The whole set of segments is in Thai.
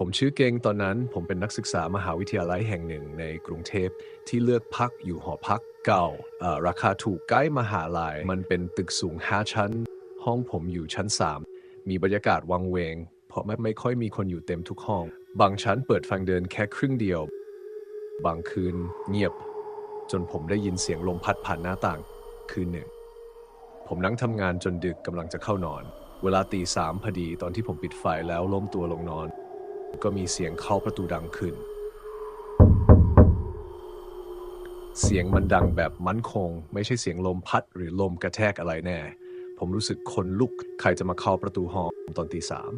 ผมชื่อเก่งตอนนั้นผมเป็นนักศึกษามหาวิทยาลัยแห่งหนึ่งในกรุงเทพที่เลือกพักอยู่หอพักเก่า ราคาถูกใกล้มหาลัย มันเป็นตึกสูง 5 ชั้น ห้องผมอยู่ชั้น 3 มีบรรยากาศวังเวง เพราะไม่ไม่ค่อยมีคนอยู่เต็มทุกห้อง บางชั้นเปิดฟังเดินแค่ครึ่งเดียว บางคืนเงียบ จนผมได้ยินเสียงลมพัดผ่านหน้าต่าง คืนหนึ่ง ผมนั่งทำงานจนดึกกำลังจะเข้านอน เวลาตีสามพอดีตอนที่ผมปิดไฟแล้วล้มตัวลงนอน ก็มีเสียงเข้าประตูดังขึ้น เสียงมันดังแบบมั่นคง ไม่ใช่เสียงลมพัดหรือลมกระแทกอะไรแน่ ผมรู้สึกคนลุกใครจะมาเข้าประตูห้องตอนตีสาม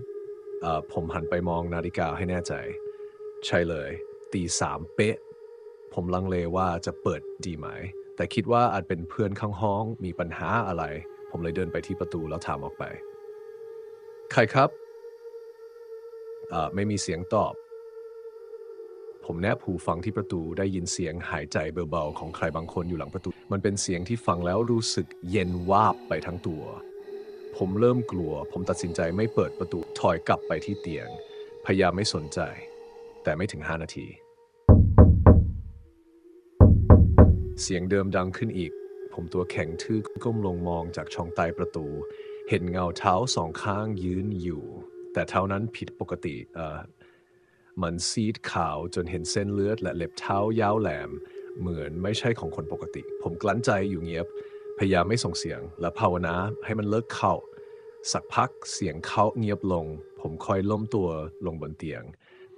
อ่อผมหันไปมองนาฬิกาให้แน่ใจ ใช่เลย ตีสามเป๊ะ ผมลังเลว่าจะเปิดดีไหม แต่คิดว่าอาจเป็นเพื่อนข้างห้องมีปัญหาอะไร ผมเลยเดินไปที่ประตูแล้วถามออกไป ใครครับ ไม่มีเสียงตอบ ผมแนบหูฟังที่ประตูได้ยินเสียงหายใจเบาๆของใครบางคนอยู่หลังประตู มันเป็นเสียงที่ฟังแล้วรู้สึกเย็นวาบไปทั้งตัว ผมเริ่มกลัว ผมตัดสินใจไม่เปิดประตูถอยกลับไปที่เตียง พยายามไม่สนใจ แต่ไม่ถึง 5 นาที เสียงเดิมดังขึ้นอีก ผมตัวแข็งทื่อก้มลงมองจากช่องใต้ประตู เห็นเงาเท้าสองข้างยืนอยู่ แต่เท้านั้นผิดปกติเอ่อมันซีดขาวจนเห็นเส้นเลือดและเล็บเท้ายาวแหลม เหมือนไม่ใช่ของคนปกติ ผมกลั้นใจอยู่เงียบ พยายามไม่ส่งเสียง และภาวนาให้มันเลิกเข้า สักพักเสียงเขาเงียบลง ผมค่อยล้มตัวลงบนเตียง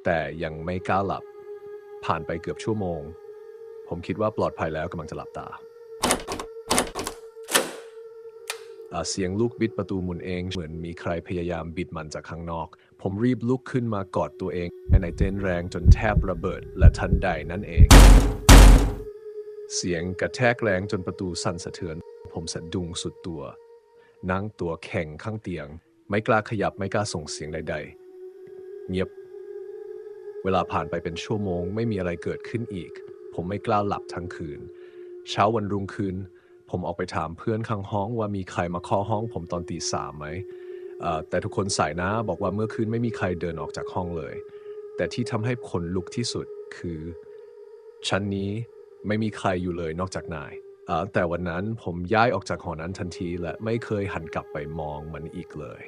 แต่ยังไม่กล้าหลับ ผ่านไปเกือบชั่วโมง ผมคิดว่าปลอดภัยแล้วกำลังจะหลับตาอ่า เสียงลูกบิดประตูมุนเอง เหมือนมีใครพยายามบิดมันจากข้างนอก ผมรีบลุกขึ้นมากอดตัวเองในเต้นแรงจนแทบระเบิด และทันใดนั่นเอง เสียงกระแทกแรงจนประตูสั่นสะเทือน ผมสะดุ้งสุดตัว นั่งตัวแข็งข้างเตียง ไม่กล้าขยับไม่กล้าส่งเสียงใด ๆ เงียบ เวลาผ่านไปเป็นชั่วโมง ไม่มีอะไรเกิดขึ้นอีก ผมไม่กล้าหลับทั้งคืน เช้าวันรุ่งขึ้น ผมออกไปถามเพื่อนข้างห้องว่ามีใครมาเคาะห้องผมตอนตีสามไหมแต่ทุกคนสายหน้าบอกว่าเมื่อคืนไม่มีใครเดินออกจากห้องเลย แต่ที่ทำให้ขนลุกที่สุดคือ ชั้นนี้ไม่มีใครอยู่เลยนอกจากนาย แต่วันนั้นผมย้ายออกจากหอนั้นทันทีและไม่เคยหันกลับไปมองมันอีกเลย